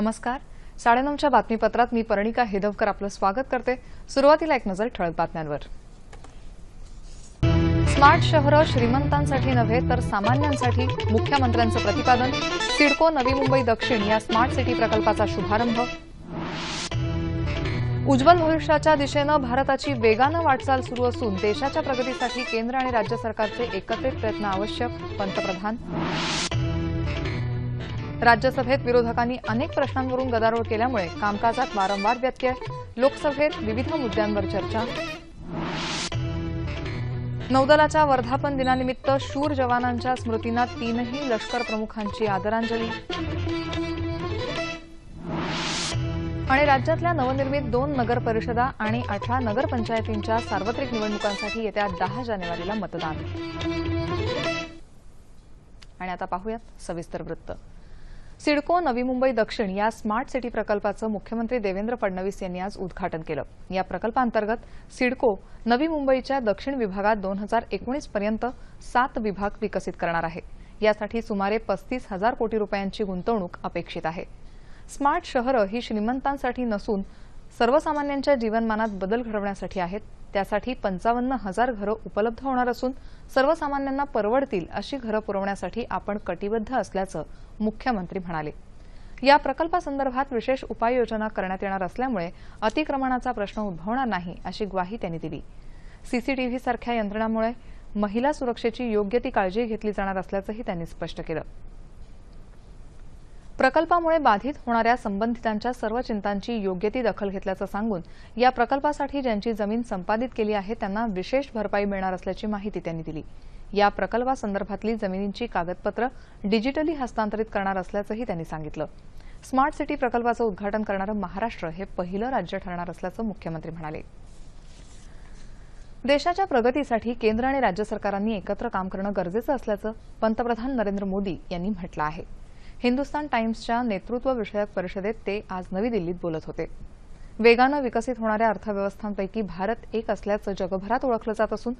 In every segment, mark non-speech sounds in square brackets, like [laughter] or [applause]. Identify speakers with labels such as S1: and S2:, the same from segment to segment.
S1: नमस्कार साडेनऊच्या बातमीपत्रात मी परणिका हेदवकर आपलं स्वागत करते सुरुवातीला एक नजर ठळक बातम्यांवर स्मार्ट शहरं श्रीमंतांसाठी नव्हे तर सामान्यांसाठी मुख्यमंत्र्यांचं प्रतिपादन सिडको नवी मुंबई दक्षिण या स्मार्ट सिटी प्रकल्पाचा शुभारंभ उज्ज्वल भविष्याच्या दिशेनं भारताची वेगानं वाटचाल सुरू असून देशाच्या प्रगतीसाठी केंद्र आणि राज्य सरकारचे एकत्रित प्रयत्न आवश्यक पंतप्रधान राज्यसभेत विरोधकांनी अनेक प्रश्नांवरून गदारोळ केल्यामुळे कामकाजात वारंवार व्यत्यय लोकसभेत विविध मुद्द्यांवर चर्चा नौदलाच्या वर्धापन दिनानिमित्त शूर जवानांच्या स्मृतींना तीनही लष्कर प्रमुखांची आदरांजली आणि राज्यातल्या नवनिर्मित दोन नगर परिषदा आणि अठरा नगरपंचायतींच्या सार्वत्रिक निवडणुकांसाठी येत्या दहा जानेवारीला मतदान आणि आता पाहूयात सविस्तर वृत्त सिडको नवी मुंबई दक्षिण या स्मार्ट सिटी प्रकल्पाचं मुख्यमंत्री देवेंद्र फडणवीस यांनी आज उद्घाटन केलं या प्रकल्पांतर्गत सिडको नवी मुंबईच्या दक्षिण विभागात दोन हजार एकोणीसपर्यंत पर्यंत सात विभाग विकसित करणार आहे यासाठी सुमारे पस्तीस हजार कोटी रुपयांची गुंतवणूक अपेक्षित आहे स्मार्ट शहरं ही श्रीमंतांसाठी नसून सर्वसामान्यांच्या जीवनमानात बदल घडवण्यासाठी आहेत त्यासाठी पंचावन्न हजार घरं उपलब्ध होणार असून सर्वसामान्यांना परवडतील अशी घरं पुरवण्यासाठी आपण कटिबद्ध असल्याचं मुख्यमंत्री म्हणाले या प्रकल्पासंदर्भात विशेष उपाययोजना करण्यात येणार असल्यामुळे अतिक्रमणाचा प्रश्न उद्भवणार नाही अशी ग्वाही त्यांनी दिली सीसीटीव्ही सारख्या यंत्रणामुळे महिला सुरक्षेची योग्य ती काळजी घेतली जाणार असल्याचंही त्यांनी स्पष्ट केलं प्रकल्पामुळे बाधित होणाऱ्या संबंधितांच्या सर्व चिंतांची योग्य ती दखल घेतल्याचं सांगून या प्रकल्पासाठी ज्यांची जमीन संपादित केली आहे त्यांना विशेष भरपाई मिळणार असल्याची माहिती त्यांनी दिली या प्रकल्पासंदर्भातली जमिनींची कागदपत्रं डिजिटली हस्तांतरित करणार असल्याचंही त्यांनी सांगितलं स्मार्ट सिटी प्रकल्पाचं उद्घाटन करणारं महाराष्ट्र हे पहिलं राज्य ठरणार असल्याचं मुख्यमंत्री म्हणाले देशाच्या प्रगतीसाठी केंद्र आणि राज्य सरकारांनी एकत्र काम करणं गरजेचं असल्याचं पंतप्रधान नरेंद्र मोदी यांनी म्हटलं आहे हिंदुस्तान टाइम्सच्या नेतृत्व विषयक परिषदेत ते आज नवी दिल्लीत बोलत होते वेगानं विकसित होणाऱ्या अर्थव्यवस्थांपैकी भारत एक असल्याचं जगभरात ओळखलं जात असून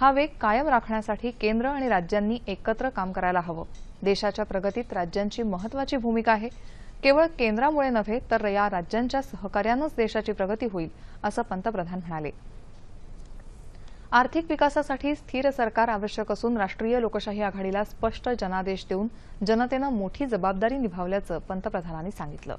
S1: हा वेग कायम राखण्यासाठी केंद्र आणि राज्यांनी एकत्र काम करायला हवं देशाच्या प्रगतीत राज्यांची महत्वाची भूमिका आहे केवळ केंद्रामुळे नव्हे तर या राज्यांच्या सहकार्यानंच देशाची प्रगती होईल असं पंतप्रधान म्हणाले आर्थिक विकासासाठी स्थिर सरकार आवश्यक असून राष्ट्रीय लोकशाही आघाडीला स्पष्ट जनादेश देऊन जनतेनं मोठी जबाबदारी निभावल्याचं पंतप्रधानांनी सांगितलं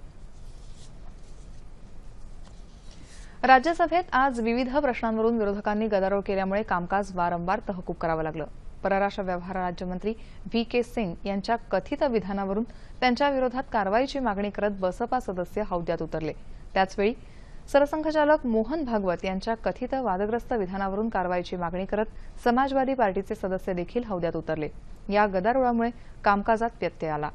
S1: राज्यसभेत आज विविध प्रश्नांवरून विरोधकांनी गदारोळ केल्यामुळे कामकाज वारंवार तहकूब करावं लागलं परराष्ट्र व्यवहार राज्यमंत्री व्ही के सिंग यांच्या कथित विधानावरून त्यांच्या विरोधात कारवाईची मागणी करत बसपा सदस्य हौद्यात उतरले त्याचवेळी सरसंघचालक मोहन भागवत यांच्या कथित वादग्रस्त विधानावरून कारवाईची मागणी करत समाजवादी पार्टीचे सदस्य देखील हौद्यात उतरले या गदारोळामुळे कामकाजात व्यत्यय आला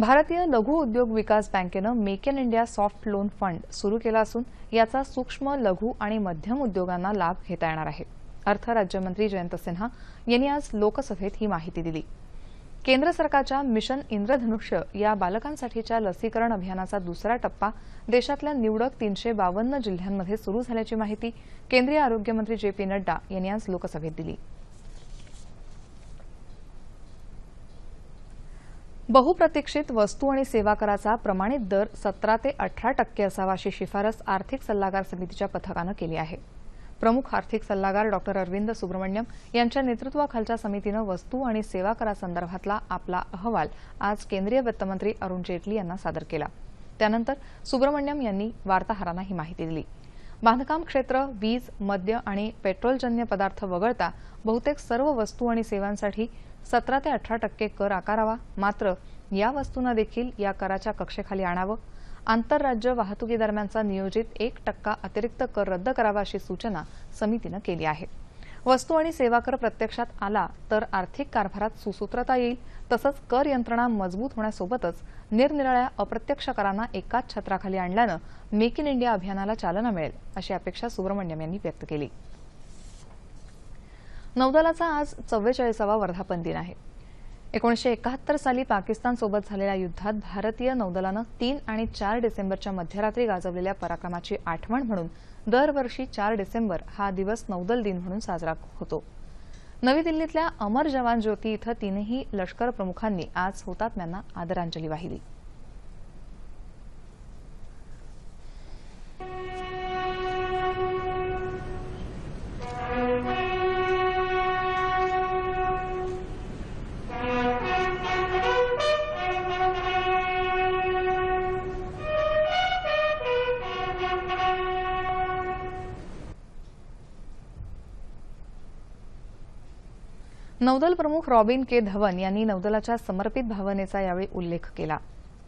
S1: भारतीय लघु उद्योग विकास बँकेनं make in India soft loan fund सुरू केला असून याचा सूक्ष्म लघु आणि मध्यम उद्योगांना लाभ घेता येणार आहे अर्थ राज्यमंत्री जयंत सिन्हा यांनी आज लोकसभेत ही माहिती दिली केंद्र सरकारच्या मिशन इंद्रधनुष्य या बालकांसाठीच्या लसीकरण अभियानाचा दुसरा टप्पा देशातल्या निवडक तीनशे बावन्न जिल्ह्यांमध्ये सुरू झाल्याची माहिती केंद्रीय आरोग्यमंत्री जे पी नड्डा यांनी आज लोकसभेत दिली बहुप्रतीक्षित वस्तू आणि सेवा कराचा प्रमाणित दर सतरा ते अठरा टक्के असावा अशी शिफारस आर्थिक सल्लागार समितीच्या पथकानं केली आहे प्रमुख आर्थिक सल्लागार डॉक्टर अरविंद सुब्रमण्यम यांच्या नेतृत्वाखालच्या समितीनं वस्तू आणि सेवा करासंदर्भातला आपला अहवाल आज केंद्रीय वित्तमंत्री अरुण जेटली यांना सादर केला त्यानंतर सुब्रमण्यम यांनी वार्ताहरांना ही माहिती दिली बांधकाम क्षेत्र वीज मद्य आणि पेट्रोलजन्य पदार्थ वगळता बहुतेक सर्व वस्तू आणि सेवांसाठी सतरा ते अठरा टक्के कर आकारावा मात्र या वस्तूंना देखील या कराच्या कक्षेखाली आणावं आंतरराज्य वाहतुकीदरम्यानचा नियोजित एक टक्का अतिरिक्त कर रद्द करावा अशी सूचना समितीनं केली आहे वस्तू आणि सेवा कर प्रत्यक्षात आला तर आर्थिक कारभारात सुसूत्रता येईल तसंच कर यंत्रणा मजबूत होण्यासोबतच निरनिराळ्या अप्रत्यक्ष करांना एकाच छत्राखाली आणल्यानं मेक इन इंडिया अभियानाला चालना मिळेल अशी अपेक्षा सुब्रमण्यम यांनी व्यक्त केली नौदलाचा आज चव्वेचाळीसावा वर्धापन दिन आहे एकोणीसशे एकाहत्तर साली पाकिस्तानसोबत झालेल्या युद्धात भारतीय नौदलानं तीन आणि चार डिसेंबरच्या मध्यरात्री गाजवलेल्या पराक्रमाची आठवण म्हणून दरवर्षी चार डिसेंबर हा दिवस नौदल दिन म्हणून साजरा होतो नवी दिल्लीतल्या अमर जवान ज्योती इथं तीनही लष्कर प्रमुखांनी आज हुतात्म्यांना आदरांजली वाहिली नौदल प्रमुख रॉबिन के धवन यांनी नौदलाच्या समर्पित भावनेचा यावेळी उल्लेख केला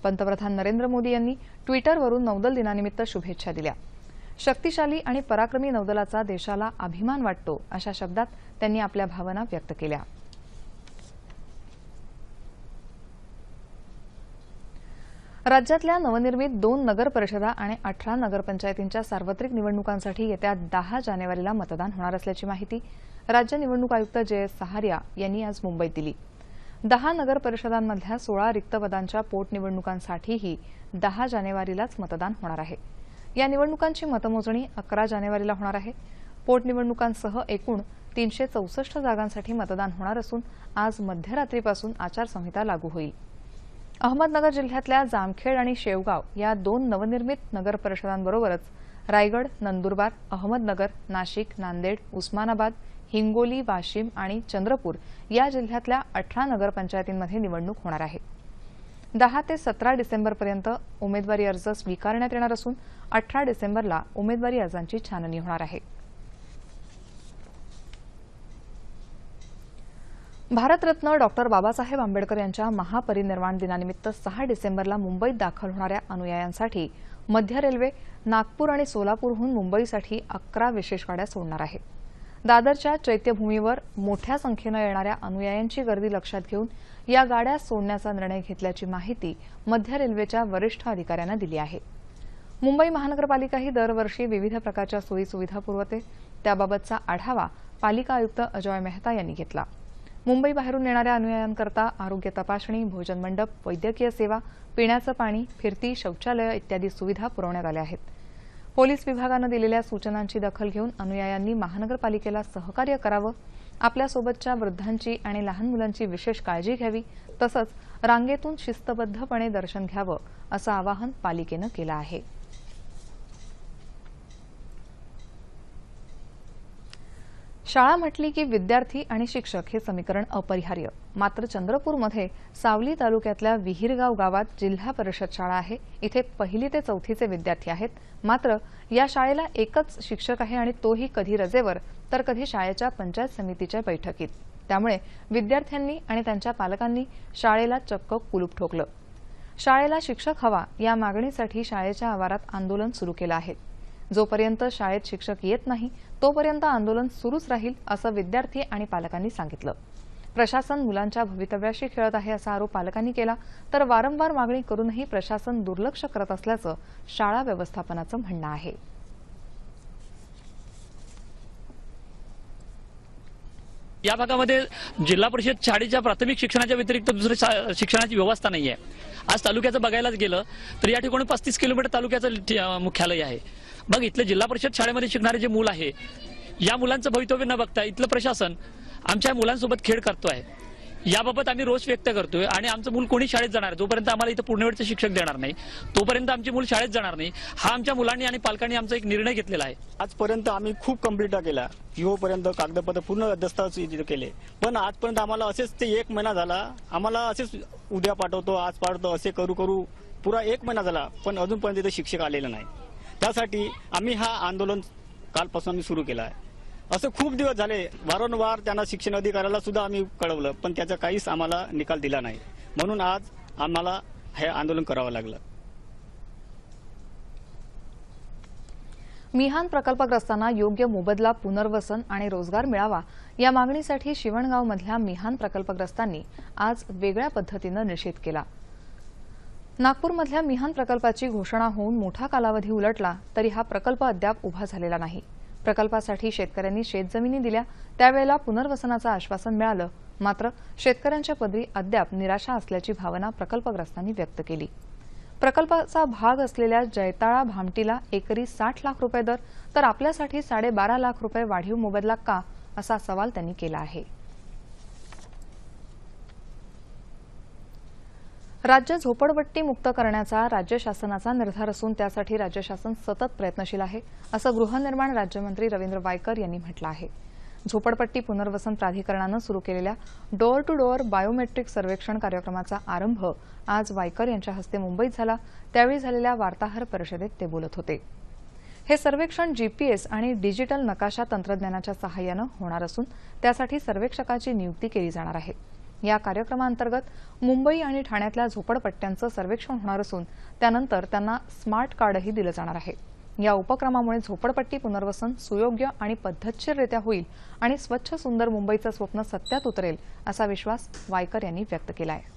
S1: पंतप्रधान नरेंद्र मोदी यांनी ट्विटरवरून नौदल दिनानिमित्त शुभेच्छा दिल्या शक्तिशाली आणि पराक्रमी नौदलाचा देशाला अभिमान वाटतो अशा शब्दात त्यांनी आपल्या भावना व्यक्त केल्या राज्यातल्या नवनिर्मित दोन नगर परिषदा आणि अठरा नगरपंचायतींच्या सार्वत्रिक निवडणुकांसाठी येत्या दहा जानेवारीला मतदान होणार असल्याची माहिती राज्य निवडणूक आयुक्त जे सहारिया यांनी आज मुंबईत दिली दहा नगर सोळा रिक्त पदांच्या पोटनिवडणुकांसाठीही दहा जानेवारीलाच मतदान होणार आहे या निवडणुकांची मतमोजणी अकरा जानेवारीला होणार आहे पोटनिवडणुकांसह एकूण तीनशे चौसष्ट जागांसाठी मतदान होणार असून आज मध्यरात्रीपासून आचारसंहिता लागू होईल अहमदनगर जिल्ह्यातल्या जामखेड आणि शेवगाव या दोन नवनिर्मित नगरपरिषदांबरोबरच रायगड नंदुरबार अहमदनगर नाशिक नांदेड उस्मानाबाद हिंगोली वाशिम आणि चंद्रपूर या जिल्ह्यातल्या अठरा नगरपंचायतींमध्ये निवडणूक होणार आहे दहा ते सतरा डिसेंबरपर्यंत उमेदवारी अर्ज स्वीकारण्यात येणार असून अठरा डिसेंबरला उमेदवारी अर्जांची छाननी होणार आहे भारतरत्न डॉक्टर बाबासाहेब आंबेडकर यांच्या महापरिनिर्वाण दिनानिमित्त सहा डिसेंबरला मुंबईत दाखल होणाऱ्या अनुयायांसाठी मध्य रेल्वे नागपूर आणि सोलापूरहून मुंबईसाठी अकरा विशेष गाड्या सोडणार आहे दादरच्या चैत्यभूमीवर मोठ्या संख्येनं येणाऱ्या अनुयायांची गर्दी लक्षात घेऊन या गाड्या सोडण्याचा निर्णय घेतल्याची माहिती मध्य रेल्वेच्या वरिष्ठ अधिकाऱ्यांना दिली आहे मुंबई महानगरपालिकाही दरवर्षी विविध प्रकारच्या सोयी सुविधा पुरवते त्याबाबतचा आढावा पालिका आयुक्त अजॉय मेहता यांनी घेतला मुंबई बाहेरून येणाऱ्या अनुयायांकरता आरोग्य तपासणी भोजन मंडप वैद्यकीय सेवा पिण्याचं पाणी फिरती शौचालय इत्यादी सुविधा पुरवण्यात आल्या आहेत पोलीस विभागानं दिलेल्या सूचनांची दखल घेऊन अनुयायांनी महानगरपालिकेला सहकार्य करावं आपल्यासोबतच्या वृद्धांची आणि लहान मुलांची विशेष काळजी घ्यावी तसंच रांगेतून शिस्तबद्धपणे दर्शन घ्यावं असं आवाहन पालिकेनं केलं आहे शाळा म्हटली की विद्यार्थी आणि शिक्षक हे समीकरण अपरिहार्य मात्र चंद्रपूरमध्ये सावली तालुक्यातल्या विहीरगाव गावात जिल्हा परिषद शाळा आहे इथे पहिली ते चौथीचे विद्यार्थी आहेत मात्र या शाळेला एकच शिक्षक आहे आणि तोही कधी रजेवर तर कधी शाळेच्या पंचायत समितीच्या बैठकीत त्यामुळे विद्यार्थ्यांनी आणि त्यांच्या पालकांनी शाळेला चक्क कुलूप ठोकलं शाळेला शिक्षक हवा या मागणीसाठी शाळेच्या आवारात आंदोलन सुरू केलं आहे जोपर्यंत शाळेत शिक्षक येत नाही तोपर्यंत आंदोलन सुरूच राहील असं विद्यार्थी आणि पालकांनी सांगितलं प्रशासन मुलांच्या भवितव्याशी खेळत आहे असा आरोप पालकांनी केला तर वारंवार मागणी करूनही प्रशासन दुर्लक्ष करत असल्याचं शाळा व्यवस्थापनाचं म्हणणं आहे
S2: या भागामध्ये जिल्हा परिषद शाळेच्या प्राथमिक शिक्षणाच्या व्यतिरिक्त दुसरी शिक्षणाची व्यवस्था नाही आहे आज तालुक्याचं बघायलाच गेलं तर या ठिकाणी पस्तीस किलोमीटर तालुक्याचं मुख्यालय आहे बघ इथलं जिल्हा परिषद शाळेमध्ये शिकणारे जे मूल आहे या मुलांचं भवितव्य न बघता इथलं प्रशासन आमच्या मुलांसोबत खेळ करतो आहे याबाबत आम्ही रोष व्यक्त करतोय आणि आमचं मूल कोणी शाळेत जाणार जोपर्यंत आम्हाला इथं वेळचं शिक्षक देणार नाही तोपर्यंत आमची मूल शाळेत जाणार नाही हा आमच्या मुलांनी आणि पालकांनी आमचा एक निर्णय घेतलेला आहे
S3: आजपर्यंत आम्ही खूप कंप्लीट केला पर्यंत कागदपत्र पूर्ण दस्तावेज केले पण आजपर्यंत आम्हाला असेच ते एक महिना झाला आम्हाला असेच उद्या पाठवतो आज पाठवतो असे करू करू पुरा एक महिना झाला पण अजूनपर्यंत इथे शिक्षक आलेला नाही त्यासाठी आम्ही हा आंदोलन कालपासून आम्ही सुरू केला आहे असं खूप दिवस झाले वारंवार त्यांना शिक्षण अधिकाऱ्याला सुद्धा आम्ही कळवलं पण त्याचा काहीच आम्हाला निकाल दिला नाही म्हणून आज आम्हाला हे आंदोलन करावं लागलं
S1: मिहान प्रकल्पग्रस्तांना योग्य मोबदला पुनर्वसन आणि रोजगार मिळावा या मागणीसाठी शिवणगावमधल्या मिहान प्रकल्पग्रस्तांनी आज वेगळ्या पद्धतीनं निषेध केला नागपूरमधल्या मिहान प्रकल्पाची घोषणा होऊन मोठा कालावधी उलटला तरी हा प्रकल्प अद्याप उभा झालेला नाही प्रकल्पासाठी शेतकऱ्यांनी शेतजमिनी दिल्या त्यावेळेला पुनर्वसनाचं आश्वासन मिळालं मात्र शेतकऱ्यांच्या पदरी अद्याप निराशा असल्याची भावना प्रकल्पग्रस्तांनी व्यक्त केली प्रकल्पाचा भाग असलेल्या जैताळा भामटीला एकरी साठ लाख रुपये दर तर आपल्यासाठी साडेबारा लाख रुपये वाढीव मोबदला का असा सवाल त्यांनी केला आहे राज्य झोपडपट्टी मुक्त करण्याचा राज्य शासनाचा निर्धार असून त्यासाठी राज्य शासन सतत प्रयत्नशील आहे असं गृहनिर्माण राज्यमंत्री रवींद्र वायकर यांनी म्हटलं आहे झोपडपट्टी पुनर्वसन प्राधिकरणानं सुरू केलेल्या डोअर टू डोअर बायोमेट्रिक सर्वेक्षण कार्यक्रमाचा आरंभ आज वायकर यांच्या हस्ते मुंबईत झाला त्यावेळी झालेल्या वार्ताहर परिषदेत ते बोलत होते हे सर्वेक्षण जीपीएस आणि डिजिटल नकाशा तंत्रज्ञानाच्या सहाय्यानं होणार असून त्यासाठी सर्वेक्षकाची नियुक्ती केली जाणार आहे या कार्यक्रमांतर्गत मुंबई आणि ठाण्यातल्या झोपडपट्ट्यांचं सर्वेक्षण होणार असून त्यानंतर त्यांना स्मार्ट कार्डही दिलं जाणार आहे या उपक्रमामुळे झोपडपट्टी पुनर्वसन सुयोग्य आणि पद्धतशीररित्या होईल आणि स्वच्छ सुंदर मुंबईचं स्वप्न सत्यात उतरेल असा विश्वास वायकर यांनी व्यक्त केला आहे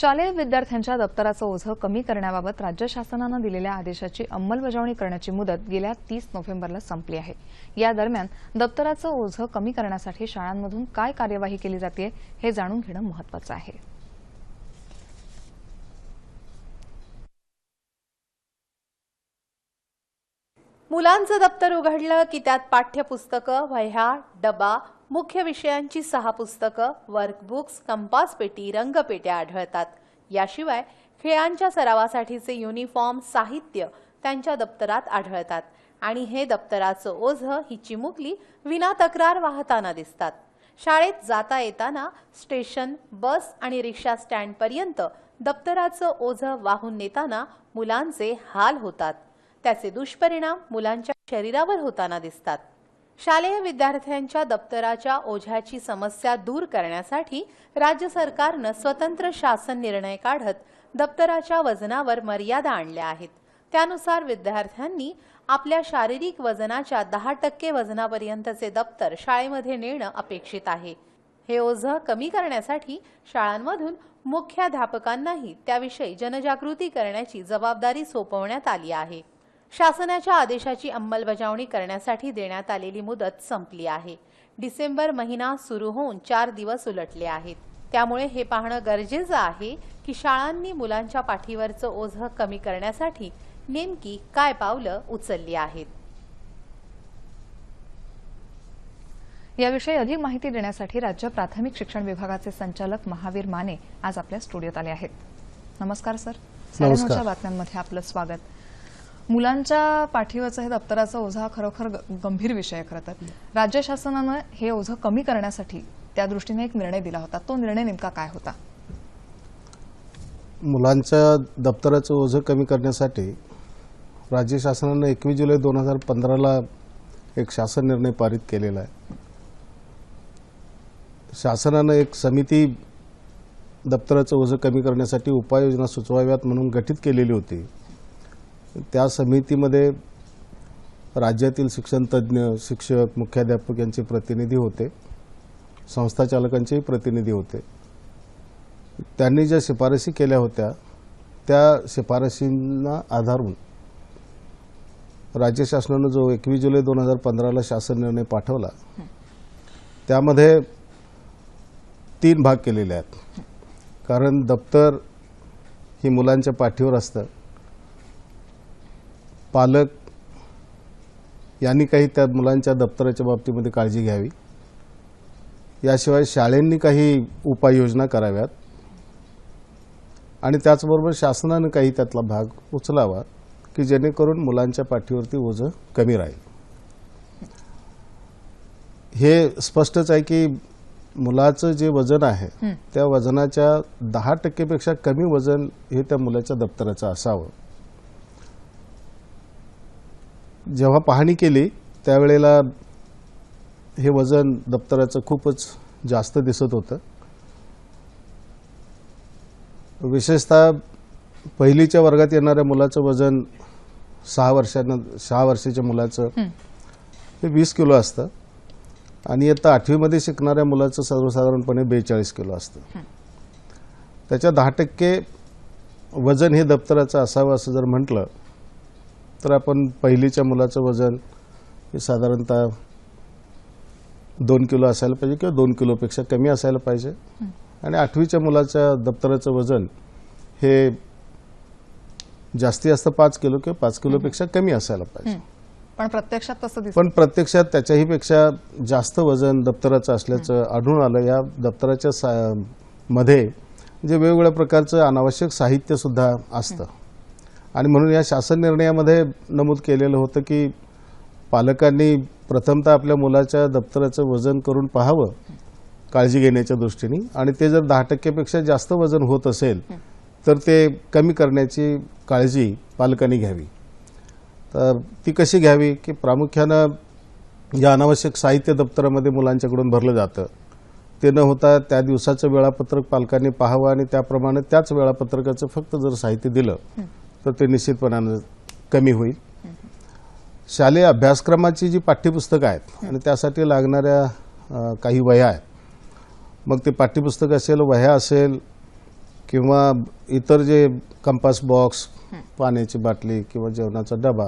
S1: शालेय विद्यार्थ्यांच्या दप्तराचं ओझं कमी करण्याबाबत राज्य शासनानं दिलेल्या आदेशाची अंमलबजावणी करण्याची मुदत गेल्या तीस नोव्हेंबरला संपली आहे या दरम्यान दप्तराचं ओझं कमी करण्यासाठी शाळांमधून काय कार्यवाही केली जाते हे जाणून घेणं महत्वाचं आहे मुलांचं दप्तर उघडलं की त्यात पाठ्यपुस्तकं वह्या डबा मुख्य विषयांची सहा पुस्तकं वर्कबुक्स कंपास पेटी रंगपेट्या आढळतात याशिवाय खेळांच्या सरावासाठीचे युनिफॉर्म साहित्य त्यांच्या दप्तरात आढळतात आणि हे दप्तराचं ओझं ही चिमुकली विना तक्रार वाहताना दिसतात शाळेत जाता येताना स्टेशन बस आणि रिक्षा स्टँडपर्यंत दप्तराचं ओझं वाहून नेताना मुलांचे हाल होतात त्याचे दुष्परिणाम मुलांच्या शरीरावर होताना दिसतात शालेय विद्यार्थ्यांच्या दप्तराच्या ओझ्याची समस्या दूर करण्यासाठी राज्य सरकारनं स्वतंत्र शासन निर्णय काढत दप्तराच्या वजनावर मर्यादा आणल्या आहेत त्यानुसार विद्यार्थ्यांनी आपल्या शारीरिक वजनाच्या दहा टक्के वजनापर्यंतचे दप्तर शाळेमध्ये नेणं अपेक्षित आहे हे ओझं कमी करण्यासाठी शाळांमधून मुख्याध्यापकांनाही त्याविषयी जनजागृती करण्याची जबाबदारी सोपवण्यात आली आहे शासनाच्या आदेशाची अंमलबजावणी करण्यासाठी देण्यात आलेली मुदत संपली आहे डिसेंबर महिना सुरू होऊन चार दिवस उलटले आहेत त्यामुळे हे पाहणं गरजेचं आहे की शाळांनी मुलांच्या पाठीवरचं ओझ कमी करण्यासाठी नेमकी काय पावलं उचलली आहेत याविषयी अधिक माहिती देण्यासाठी राज्य प्राथमिक शिक्षण विभागाचे संचालक महावीर माने आज आपल्या स्टुडिओत आले आहेत नमस्कार सर बातम्यांमध्ये आपलं स्वागत मुलांच्या पाठीवाचं हे दप्तराचा ओझा खरोखर गंभीर विषय खरं तर राज्य शासनानं हे ओझं कमी करण्यासाठी त्या दृष्टीने एक निर्णय दिला होता तो निर्णय नेमका काय होता
S4: मुलांच्या दप्तराचं ओझं कमी करण्यासाठी राज्य शासनानं एकवीस जुलै दोन हजार पंधराला एक शासन निर्णय पारित केलेला आहे शासनानं एक समिती दप्तराचं ओझं कमी करण्यासाठी उपाययोजना सुचवाव्यात म्हणून गठीत केलेली होती त्या समितीमध्ये राज्यातील शिक्षणतज्ज्ञ शिक्षक मुख्याध्यापक यांचे प्रतिनिधी होते संस्थाचालकांचेही प्रतिनिधी होते त्यांनी ज्या शिफारसी केल्या होत्या त्या शिफारसींना आधारून राज्य शासनानं जो एकवीस जुलै दोन हजार पंधराला शासन निर्णय पाठवला त्यामध्ये तीन भाग केलेले आहेत कारण दप्तर ही मुलांच्या पाठीवर असतं पालक यांनी काही त्या मुलांच्या दप्तराच्या बाबतीमध्ये काळजी घ्यावी याशिवाय शाळेंनी काही उपाययोजना कराव्यात आणि त्याचबरोबर शासनानं काही त्यातला भाग उचलावा की जेणेकरून मुलांच्या पाठीवरती ओझं कमी राहील हे स्पष्टच आहे की मुलाचं जे वजन आहे त्या वजनाच्या दहा टक्केपेक्षा कमी वजन हे त्या मुलाच्या दप्तराचं असावं जेव्हा पाहणी केली त्यावेळेला हे वजन दप्तराचं खूपच जास्त दिसत होतं विशेषतः पहिलीच्या वर्गात येणाऱ्या मुलाचं वजन सहा वर्षांना सहा वर्षाच्या मुलाचं हे वीस किलो असतं आणि आता आठवीमध्ये शिकणाऱ्या मुलाचं सर्वसाधारणपणे बेचाळीस किलो असतं त्याच्या दहा टक्के वजन हे दप्तराचं असावं असं जर म्हटलं तर आपण पहिलीच्या मुलाचं वजन हे साधारणतः दोन किलो असायला पाहिजे किंवा दोन किलोपेक्षा कमी असायला पाहिजे आणि आठवीच्या मुलाच्या दप्तराचं वजन हे जास्ती जास्त पाच किलो किंवा पाच किलोपेक्षा कमी असायला पाहिजे
S1: पण प्रत्यक्षात तसं
S4: पण प्रत्यक्षात त्याच्याही पेक्षा जास्त वजन दप्तराचं असल्याचं आढळून आलं या दप्तराच्या मध्ये जे वेगवेगळ्या प्रकारचं अनावश्यक साहित्य सुद्धा असतं आणि म्हणून या शासन निर्णयामध्ये नमूद केलेलं होतं की पालकांनी प्रथमतः आपल्या मुलाच्या दप्तराचं वजन करून पाहावं काळजी घेण्याच्या दृष्टीने आणि ते जर दहा टक्केपेक्षा जास्त वजन होत असेल तर ते कमी करण्याची काळजी पालकांनी घ्यावी तर ती कशी घ्यावी की प्रामुख्यानं ज्या अनावश्यक साहित्य दप्तरामध्ये मुलांच्याकडून भरलं जातं ते न होता त्या दिवसाचं वेळापत्रक पालकांनी पाहावं आणि त्याप्रमाणे त्याच वेळापत्रकाचं फक्त जर साहित्य दिलं तर ते निश्चितपणानं कमी होईल शालेय अभ्यासक्रमाची जी पाठ्यपुस्तकं आहेत आणि त्यासाठी लागणाऱ्या काही वह्या आहेत मग ते पाठ्यपुस्तक असेल वह्या असेल किंवा इतर जे कंपास बॉक्स पाण्याची बाटली किंवा जेवणाचा डबा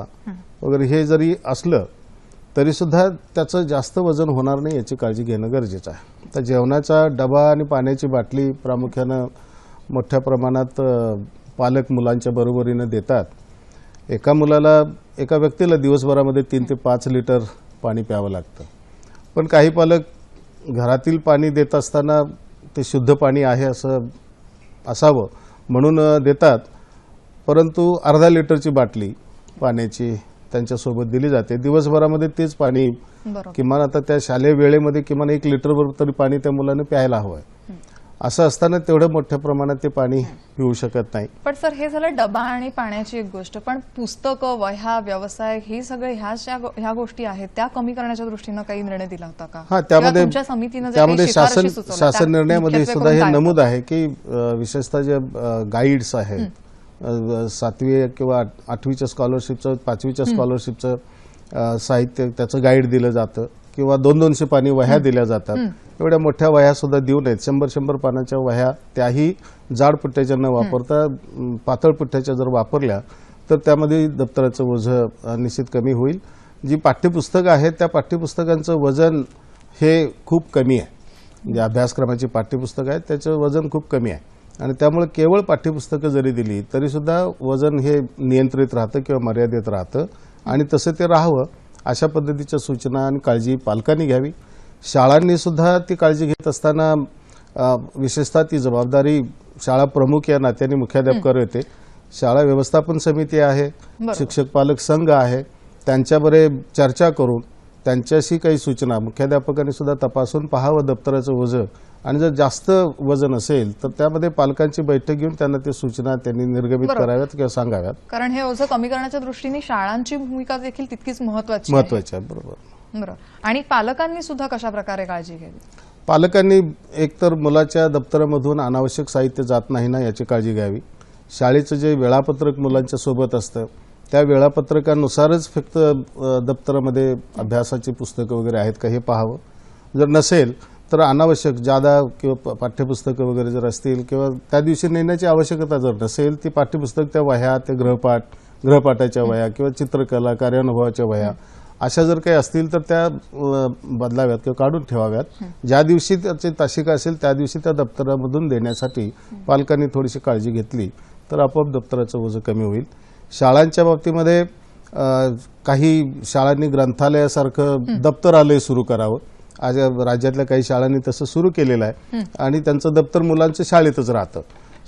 S4: वगैरे हे जरी असलं तरीसुद्धा त्याचं जास्त वजन होणार नाही याची काळजी घेणं गरजेचं आहे तर जेवणाचा डबा आणि पाण्याची बाटली प्रामुख्यानं मोठ्या प्रमाणात पालक मुलांच्या बरोबरीनं देतात एका मुलाला एका व्यक्तीला दिवसभरामध्ये तीन ते पाच लिटर पाणी प्यावं लागतं पण काही पालक घरातील पाणी देत असताना ते शुद्ध पाणी आहे असं असावं म्हणून देतात परंतु अर्धा लिटरची बाटली पाण्याची त्यांच्यासोबत दिली जाते दिवसभरामध्ये तेच पाणी किमान आता त्या शालेय वेळेमध्ये किमान एक लिटरवर तरी पाणी त्या मुलानं प्यायला हवं आहे असं असताना तेवढं मोठ्या प्रमाणात ते पाणी पिऊ शकत नाही
S1: पण सर हे झालं डबा आणि पाण्याची एक गोष्ट पण पुस्तकं वह्या व्यवसाय हे सगळे ह्या ह्या गोष्टी आहेत त्या कमी करण्याच्या दृष्टीनं काही निर्णय दिला होता का
S4: हा त्यामध्ये त्यामध्ये शासन शासन निर्णयामध्ये सुद्धा हे नमूद आहे की विशेषतः जे गाईड्स आहेत सातवी किंवा आठवीच्या स्कॉलरशिपचं पाचवीच्या स्कॉलरशिपचं साहित्य त्याचं गाईड दिलं जातं किंवा दोन दोनशे पाणी वह्या दिल्या जातात एवढ्या मोठ्या वह्या सुद्धा देऊ नयेत शंभर शंभर पानाच्या वह्या त्याही जाड पुठ्ठ्याच्या न वापरता पातळ पुठ्ठ्याच्या जर वापरल्या तर त्यामध्ये दप्तराचं ओझं निश्चित कमी होईल जी पाठ्यपुस्तकं आहेत त्या पाठ्यपुस्तकांचं वजन हे खूप कमी आहे जे म्हणजे अभ्यासक्रमाची पाठ्यपुस्तकं आहेत त्याचं वजन खूप कमी आहे आणि त्यामुळे केवळ पाठ्यपुस्तकं जरी दिली तरीसुद्धा वजन हे नियंत्रित राहतं किंवा मर्यादित राहतं आणि तसं ते राहावं अशा पद्धतीच्या सूचना आणि काळजी पालकांनी घ्यावी शाळांनी सुद्धा ती काळजी घेत असताना विशेषतः ती जबाबदारी शाळा प्रमुख या नात्याने मुख्याध्यापकावर येते शाळा व्यवस्थापन समिती आहे शिक्षक पालक संघ आहे त्यांच्याबरे चर्चा करून त्यांच्याशी काही सूचना मुख्याध्यापकांनी सुद्धा तपासून पहावं दप्तराचं वजन आणि जर जास्त वजन असेल तर त्यामध्ये पालकांची बैठक घेऊन त्यांना ते सूचना त्यांनी निर्गमित कराव्यात किंवा सांगाव्यात
S1: कारण हे ओझं कमी करण्याच्या दृष्टीने शाळांची भूमिका देखील तितकीच महत्वाची
S4: महत्वाची आहे बरोबर
S1: आणि पालकांनी सुद्धा कशा प्रकारे काळजी घ्यावी
S4: पालकांनी एकतर मुलाच्या दप्तरामधून अनावश्यक साहित्य जात नाही ना याची काळजी घ्यावी शाळेचं जे वेळापत्रक मुलांच्या सोबत असतं त्या वेळापत्रकानुसारच फक्त दप्तरामध्ये अभ्यासाची पुस्तकं वगैरे आहेत का हे पाहावं जर नसेल तर अनावश्यक जादा किंवा पाठ्यपुस्तकं वगैरे जर असतील किंवा त्या दिवशी नेण्याची आवश्यकता जर नसेल ती पाठ्यपुस्तक त्या वह्या त्या ग्रहपाठ ग्रहपाठाच्या वया किंवा चित्रकला कार्यानुभवाच्या वया अशा जर काही असतील तर त्या बदलाव्यात किंवा काढून ठेवाव्यात ज्या दिवशी त्याची तासिका असेल त्या दिवशी त्या दप्तरामधून देण्यासाठी पालकांनी थोडीशी काळजी घेतली तर आपोआप दप्तराचं ओझं कमी होईल शाळांच्या बाबतीमध्ये काही शाळांनी ग्रंथालयासारखं दप्तरालय सुरू करावं आज राज्यातल्या काही शाळांनी तसं सुरू केलेलं आहे आणि त्यांचं दप्तर मुलांचं शाळेतच राहतं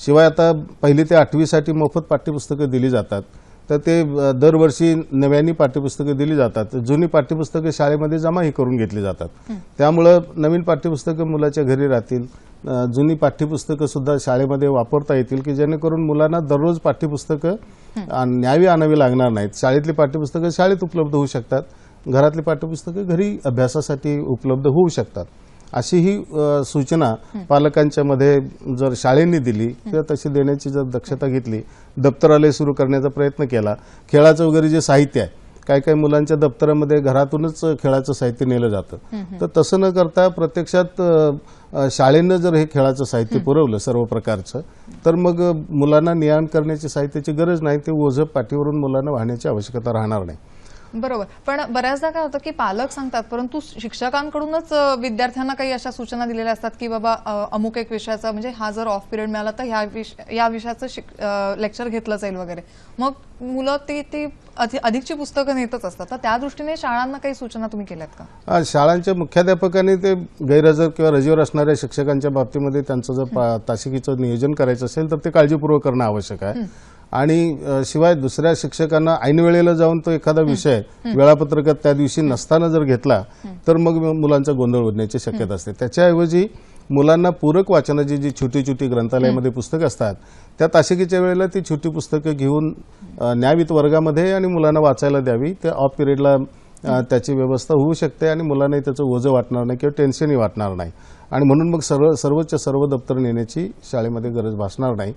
S4: शिवाय आता पहिली ते आठवीसाठी मोफत पाठ्यपुस्तकं दिली जातात तर ते दरवर्षी नव्याने पाठ्यपुस्तकं दिली जातात जुनी पाठ्यपुस्तकं शाळेमध्ये जमाही करून घेतली जातात त्यामुळं नवीन पाठ्यपुस्तकं मुलाच्या घरी राहतील जुनी पाठ्यपुस्तकं सुद्धा शाळेमध्ये वापरता येतील की जेणेकरून मुलांना दररोज पाठ्यपुस्तकं न्यावी आणावी लागणार नाहीत शाळेतली पाठ्यपुस्तकं शाळेत उपलब्ध होऊ शकतात घरातली पाठ्यपुस्तकं घरी अभ्यासासाठी उपलब्ध होऊ शकतात अशी ही सूचना पालकांच्या मध्ये जर शाळेंनी दिली किंवा तशी देण्याची जर दक्षता घेतली दप्तरालय सुरू करण्याचा प्रयत्न केला खेळाचं वगैरे जे साहित्य आहे काही काही मुलांच्या दप्तरामध्ये घरातूनच खेळाचं साहित्य नेलं जातं तर तसं न करता प्रत्यक्षात शाळेनं जर हे खेळाचं साहित्य पुरवलं सर्व प्रकारचं तर मग मुलांना नियाण करण्याची साहित्याची गरज नाही ते ओझप पाठीवरून मुलांना वाहण्याची आवश्यकता राहणार नाही
S1: बरोबर पण बऱ्याचदा काय होतं की पालक सांगतात परंतु शिक्षकांकडूनच विद्यार्थ्यांना काही अशा सूचना दिलेल्या असतात की बाबा अमुक एक विषयाचा म्हणजे हा जर ऑफ पिरियड मिळाला तर या विषयाचं लेक्चर घेतलं जाईल वगैरे मग मुलं ती ती अधिकची पुस्तकं नेतच असतात तर त्या दृष्टीने शाळांना काही सूचना तुम्ही केल्यात
S4: का शाळांच्या मुख्याध्यापकांनी ते गैरहजर किंवा रजेवर असणाऱ्या शिक्षकांच्या बाबतीमध्ये त्यांचं जर तासिकीचं नियोजन करायचं असेल तर ते काळजीपूर्वक करणं आवश्यक आहे आणि शिवाय दुसऱ्या शिक्षकांना ऐनवेळेला जाऊन तो एखादा विषय वेळापत्रकात त्या दिवशी नसताना जर घेतला तर मग मुलांचा गोंधळ उडण्याची शक्यता असते त्याच्याऐवजी मुलांना पूरक वाचनाची जी छोटी छोटी ग्रंथालयामध्ये पुस्तकं असतात त्या ताशिकेच्या वेळेला ती छोटी पुस्तकं घेऊन न्यावीत वर्गामध्ये आणि मुलांना वाचायला द्यावी त्या ऑफ पिरियडला त्याची व्यवस्था होऊ शकते आणि मुलांनाही त्याचं ओझं वाटणार नाही किंवा टेन्शनही वाटणार नाही आणि म्हणून मग सर्व सर्वोच्च सर्व दप्तर नेण्याची शाळेमध्ये गरज भासणार नाही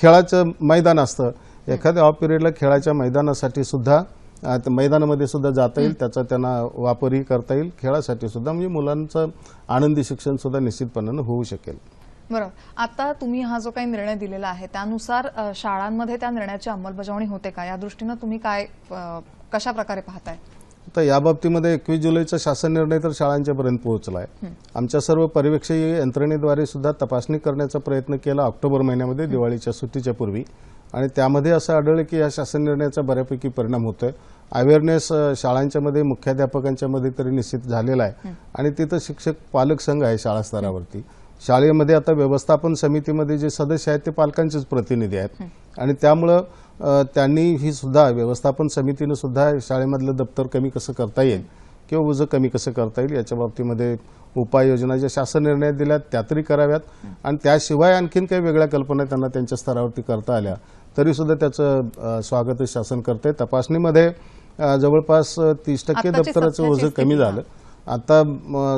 S4: खेळाचं मैदान असतं एखाद्या ऑफ पिरियडला खेळाच्या मैदानासाठी सुद्धा मैदानामध्ये सुद्धा जाता येईल त्याचा त्यांना वापरही करता येईल खेळासाठी सुद्धा म्हणजे मुलांचं आनंदी शिक्षण सुद्धा निश्चितपणानं होऊ शकेल
S1: बरोबर आता तुम्ही हा जो काही निर्णय दिलेला आहे त्यानुसार शाळांमध्ये त्या निर्णयाची अंमलबजावणी होते का या दृष्टीनं तुम्ही काय कशा प्रकारे पाहताय
S4: तर या बाबतीमध्ये एकवीस जुलैचा शासन निर्णय तर शाळांच्यापर्यंत पोहोचला आहे आमच्या सर्व पर्यवेक्षी यंत्रणेद्वारे सुद्धा तपासणी करण्याचा प्रयत्न केला ऑक्टोबर महिन्यामध्ये दिवाळीच्या सुट्टीच्या पूर्वी आणि त्यामध्ये असं आढळलं की या शासन निर्णयाचा बऱ्यापैकी परिणाम होतोय अवेअरनेस शाळांच्यामध्ये मुख्याध्यापकांच्यामध्ये तरी निश्चित झालेला आहे आणि तिथं शिक्षक पालक संघ आहे शाळा स्तरावरती शाळेमध्ये आता व्यवस्थापन समितीमध्ये जे सदस्य आहेत ते पालकांचेच प्रतिनिधी आहेत आणि त्यामुळं त्यांनी ही सुद्धा व्यवस्थापन समितीनं सुद्धा शाळेमधलं दप्तर कमी कसं करता येईल किंवा ओझं कमी कसं करता येईल याच्या बाबतीमध्ये उपाययोजना ज्या शासन निर्णय दिल्यात त्या तरी कराव्यात आणि त्याशिवाय आणखीन काही वेगळ्या कल्पना त्यांना त्यांच्या स्तरावरती करता आल्या तरीसुद्धा त्याचं स्वागत शासन करते तपासणीमध्ये जवळपास तीस टक्के दप्तराचं ओझं कमी झालं आता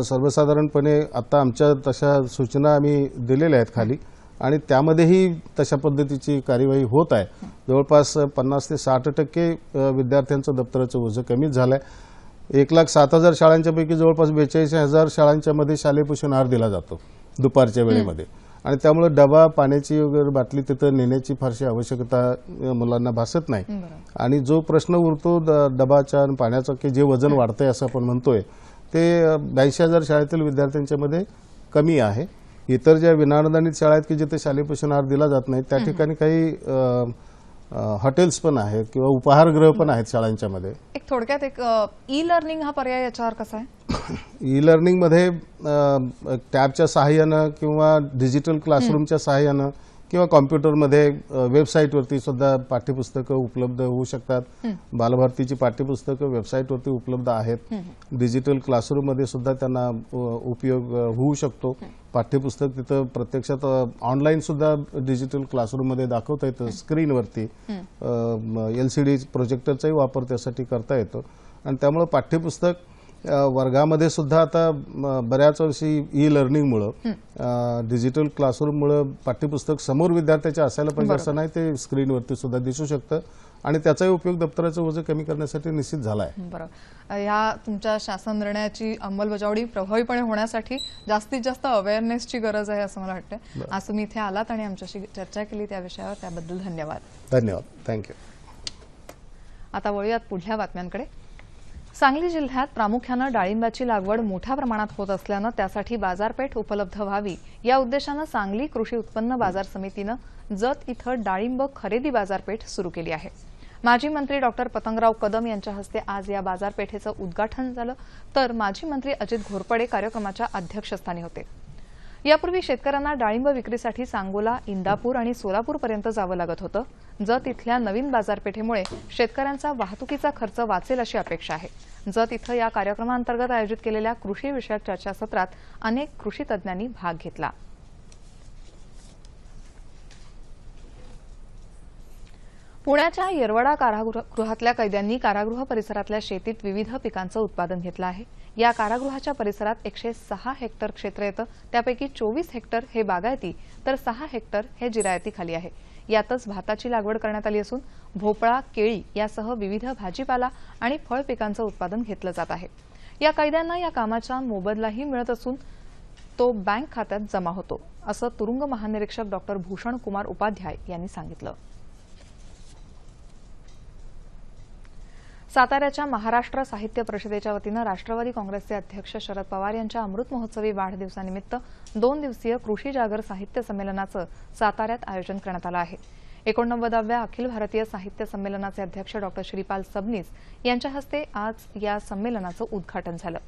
S4: सर्वसाधारणपणे आता आमच्या तशा सूचना आम्ही दिलेल्या आहेत खाली आणि त्यामध्येही तशा पद्धतीची कार्यवाही होत आहे जवळपास पन्नास ते साठ टक्के विद्यार्थ्यांचं दप्तराचं ओझं कमीच झालं आहे एक लाख सात हजार शाळांच्यापैकी जवळपास बेचाळीस हजार शाळांच्यामध्ये शालेय पोषण आहार दिला जातो दुपारच्या वेळेमध्ये आणि त्यामुळे डबा पाण्याची वगैरे बाटली तिथं नेण्याची फारशी आवश्यकता मुलांना भासत नाही आणि जो प्रश्न उरतो डबाच्या आणि पाण्याचा की जे वजन वाढतंय असं आपण म्हणतोय ते ब्याऐंशी हजार शाळेतील विद्यार्थ्यांच्यामध्ये कमी आहे इतर ज्या विनानुदानित शाळा आहेत की जिथे शालेय पोषण आहार दिला जात नाही त्या ठिकाणी काही हॉटेल्स पण आहेत किंवा उपाहारगृह पण आहेत शाळांच्या मध्ये
S1: एक थोडक्यात एक ई लर्निंग हा पर्याय याच्यावर कसा आहे
S4: [coughs] ई लर्निंगमध्ये टॅबच्या सहाय्यानं किंवा डिजिटल क्लासरूमच्या सहाय्यानं किंवा कॉम्प्युटरमध्ये वेबसाईटवरती सुद्धा पाठ्यपुस्तकं उपलब्ध होऊ शकतात बालभारतीची पाठ्यपुस्तकं वेबसाईटवरती उपलब्ध आहेत डिजिटल क्लासरूममध्ये सुद्धा त्यांना उपयोग होऊ शकतो पाठ्यपुस्तक तिथं प्रत्यक्षात ऑनलाईन सुद्धा डिजिटल क्लासरूममध्ये दाखवता येतं स्क्रीनवरती एल सी डी प्रोजेक्टरचाही वापर त्यासाठी करता येतो आणि त्यामुळे पाठ्यपुस्तक वर्गामध्ये सुद्धा आता बऱ्याच वर्षी ई मुळे डिजिटल क्लासरूम मुळे पाठ्यपुस्तक समोर विद्यार्थ्याच्या असायला पाहिजे असं नाही ते स्क्रीनवरती सुद्धा दिसू शकतं आणि त्याचाही उपयोग दप्तराचं वजन कमी करण्यासाठी निश्चित झाला आहे
S1: बरं या तुमच्या शासन निर्णयाची अंमलबजावणी प्रभावीपणे होण्यासाठी जास्तीत जास्त अवेअरनेसची गरज आहे असं मला वाटतं आज तुम्ही इथे आलात आणि आमच्याशी चर्चा केली त्या विषयावर त्याबद्दल धन्यवाद
S4: धन्यवाद थँक्यू
S1: आता वळूयात पुढल्या बातम्यांकडे सांगली जिल्ह्यात प्रामुख्यानं डाळिंबाची लागवड मोठ्या प्रमाणात होत असल्यानं त्यासाठी बाजारपेठ उपलब्ध व्हावी या उद्देशानं सांगली कृषी उत्पन्न बाजार समितीनं जत इथं डाळिंब खरेदी बाजारपेठ सुरू केली आहे माजी मंत्री डॉक्टर पतंगराव कदम यांच्या हस्ते आज या बाजारपेठेचं उद्घाटन झालं तर माजी मंत्री अजित घोरपडे कार्यक्रमाच्या अध्यक्षस्थानी होते यापूर्वी शेतकऱ्यांना डाळिंब विक्रीसाठी सांगोला इंदापूर आणि सोलापूरपर्यंत जावं लागत होतं जत इथल्या नवीन बाजारपेठेमुळे शेतकऱ्यांचा वाहतुकीचा खर्च वाचेल अशी अपेक्षा आहे जत इथं या कार्यक्रमांतर्गत आयोजित केलेल्या कृषी विषयक चर्चासत्रात अनेक कृषी तज्ज्ञांनी भाग घेतला पुण्याच्या येरवडा कारागृहातल्या कैद्यांनी कारागृह परिसरातल्या शेतीत विविध पिकांचं उत्पादन घेतलं आहे या कारागृहाच्या परिसरात एकशे सहा हेक्टर क्षेत्र येतं त्यापैकी चोवीस हेक्टर हे बागायती तर सहा हेक्टर हे जिरायतीखाली आहे यातच भाताची लागवड करण्यात आली असून भोपळा केळी यासह विविध भाजीपाला आणि फळ पिकांचं उत्पादन घेतलं जात आहे या कैद्यांना या कामाचा मोबदलाही मिळत असून तो बँक खात्यात जमा होतो असं तुरुंग महानिरीक्षक डॉक्टर भूषण कुमार उपाध्याय यांनी सांगितलं साताऱ्याच्या महाराष्ट्र साहित्य परिषदेच्या वतीनं राष्ट्रवादी काँग्रेसचे अध्यक्ष शरद पवार यांच्या अमृत महोत्सवी वाढदिवसानिमित्त दोन दिवसीय कृषी जागर साहित्य संमेलनाचं साताऱ्यात आयोजन करण्यात आलं आहे एकोणनव्वदाव्या अखिल भारतीय साहित्य संमेलनाचे अध्यक्ष डॉ श्रीपाल सबनीस यांच्या हस्ते आज या संमेलनाचं उद्घाटन झालं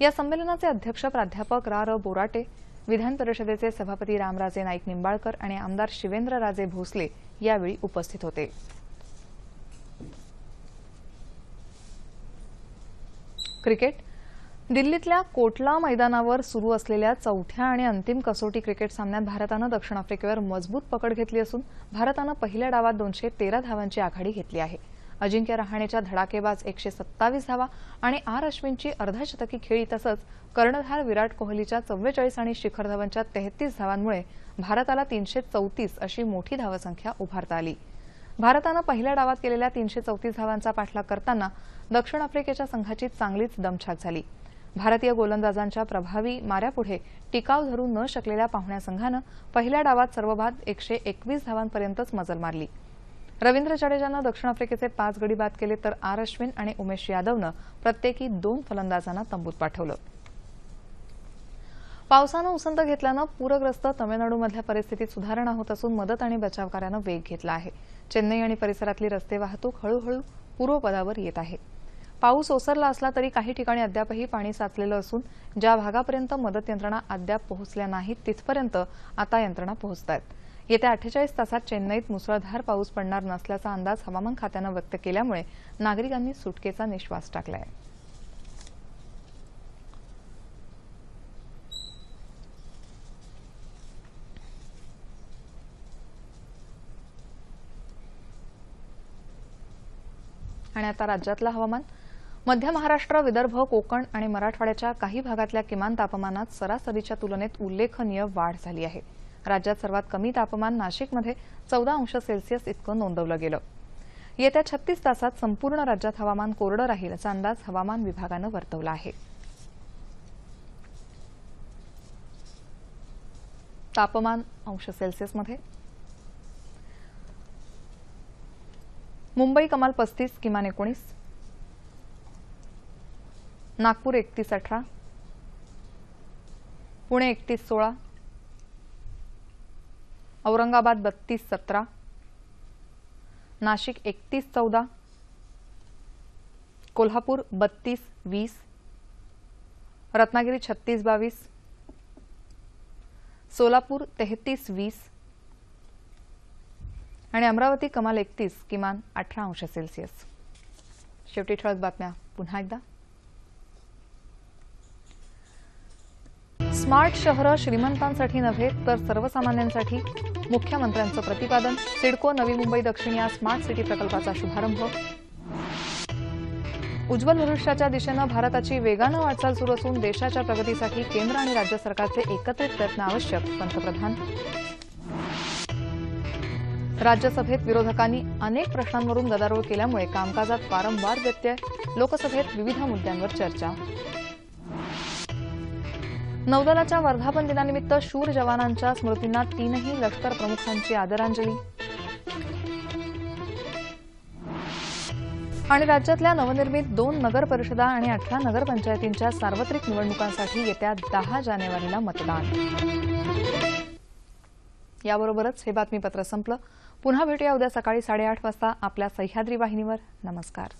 S1: या संमेलनाचे अध्यक्ष प्राध्यापक रा बोराटे विधान परिषदेचे सभापती रामराजे नाईक निंबाळकर आणि आमदार शिवेंद्रराजे भोसले यावेळी उपस्थित होते क्रिकेट दिल्लीतल्या कोटला मैदानावर सुरू असलेल्या चौथ्या आणि अंतिम कसोटी क्रिकेट सामन्यात भारतानं दक्षिण आफ्रिकेवर मजबूत पकड घेतली असून भारतानं पहिल्या डावात दोनशे तेरा धावांची आघाडी घेतली आहे अजिंक्य रहाणेच्या धडाकेबाज एकशे सत्तावीस धावा आणि आर अश्विनची अर्धशतकी खेळी तसंच कर्णधार विराट कोहलीच्या चव्वेचाळीस आणि शिखर धवनच्या तेहतीस धावांमुळे भारताला तीनशे चौतीस अशी मोठी धावसंख्या उभारता आली भारतानं पहिल्या डावात केलेल्या तीनशे चौतीस धावांचा पाठलाग करताना दक्षिण आफ्रिकेच्या संघाची चांगलीच दमछाक झाली भारतीय गोलंदाजांच्या प्रभावी माऱ्यापुढे टिकाव धरू न शकलेल्या पाहुण्या संघानं पहिल्या डावात सर्वभात एकशे एकवीस धावांपर्यंतच मजल मारली रवींद्र जडेजानं दक्षिण आफ्रिकेचे पाच गडी बाद केले तर आर अश्विन आणि उमेश यादवनं प्रत्येकी दोन फलंदाजांना तंबूत पाठवलं पावसानं उसंत घेतल्यानं पूरग्रस्त तमिळनाडूमधल्या परिस्थितीत सुधारणा होत असून मदत आणि बचावकार्यानं वेग घेतला आहे चेन्नई आणि परिसरातली रस्ते वाहतूक हळूहळू पूर्वपदावर येत आहे पाऊस ओसरला असला तरी काही ठिकाणी अद्यापही पाणी साचलेलं असून ज्या भागापर्यंत मदत यंत्रणा अद्याप पोहोचल्या नाहीत तिथपर्यंत आता यंत्रणा पोहोचत आहेत येत्या अठ्ठेचाळीस तासात चेन्नईत मुसळधार पाऊस पडणार नसल्याचा अंदाज हवामान खात्यानं व्यक्त केल्यामुळे नागरिकांनी सुटकेचा निश्वास टाकला आहे आणि आता राज्यातलं हवामान मध्य महाराष्ट्र विदर्भ कोकण आणि मराठवाड्याच्या काही भागातल्या किमान तापमानात सरासरीच्या तुलनेत उल्लेखनीय वाढ झाली आहे राज्यात सर्वात कमी तापमान नाशिकमध्ये चौदा अंश सेल्सिअस इतकं नोंदवलं गेलं येत्या छत्तीस तासात संपूर्ण राज्यात हवामान कोरडं राहील असा अंदाज हवामान विभागानं वर्तवला आहे तापमान अंश सेल्सिअसमध्ये मुंबई कमाल पस्तीस किमान एकोणीस नागपूर एकतीस अठरा पुणे एकतीस सोळा औरंगाबाद बत्तीस सतरा नाशिक एकतीस चौदा कोल्हापूर बत्तीस वीस रत्नागिरी छत्तीस बावीस सोलापूर तेहतीस वीस आणि अमरावती कमाल एकतीस किमान अठरा अंश सेल्सिअस शेवटी ठळक बातम्या पुन्हा एकदा स्मार्ट शहरं श्रीमंतांसाठी नव्हे तर सर्वसामान्यांसाठी मुख्यमंत्र्यांचं प्रतिपादन सिडको नवी मुंबई दक्षिण या स्मार्ट सिटी प्रकल्पाचा शुभारंभ उज्ज्वल भविष्याच्या दिशेनं भारताची वेगानं वाटचाल सुरू असून देशाच्या प्रगतीसाठी केंद्र आणि राज्य सरकारचे एकत्रित प्रयत्न आवश्यक पंतप्रधान राज्यसभेत विरोधकांनी अनेक प्रश्नांवरून गदारोळ केल्यामुळे कामकाजात वारंवार व्यत्यय लोकसभेत विविध मुद्द्यांवर चर्चा नौदलाच्या वर्धापन दिनानिमित्त शूर जवानांच्या स्मृतींना तीनही लष्कर प्रमुखांची आदरांजली आणि राज्यातल्या नवनिर्मित दोन नगर परिषदा आणि अठरा नगरपंचायतींच्या सार्वत्रिक निवडणुकांसाठी येत्या दहा जानेवारीला मतदान याबरोबरच हे बातमीपत्र संपलं पुन्हा भेटूया उद्या सकाळी साडेआठ वाजता आपल्या सह्याद्री वाहिनीवर नमस्कार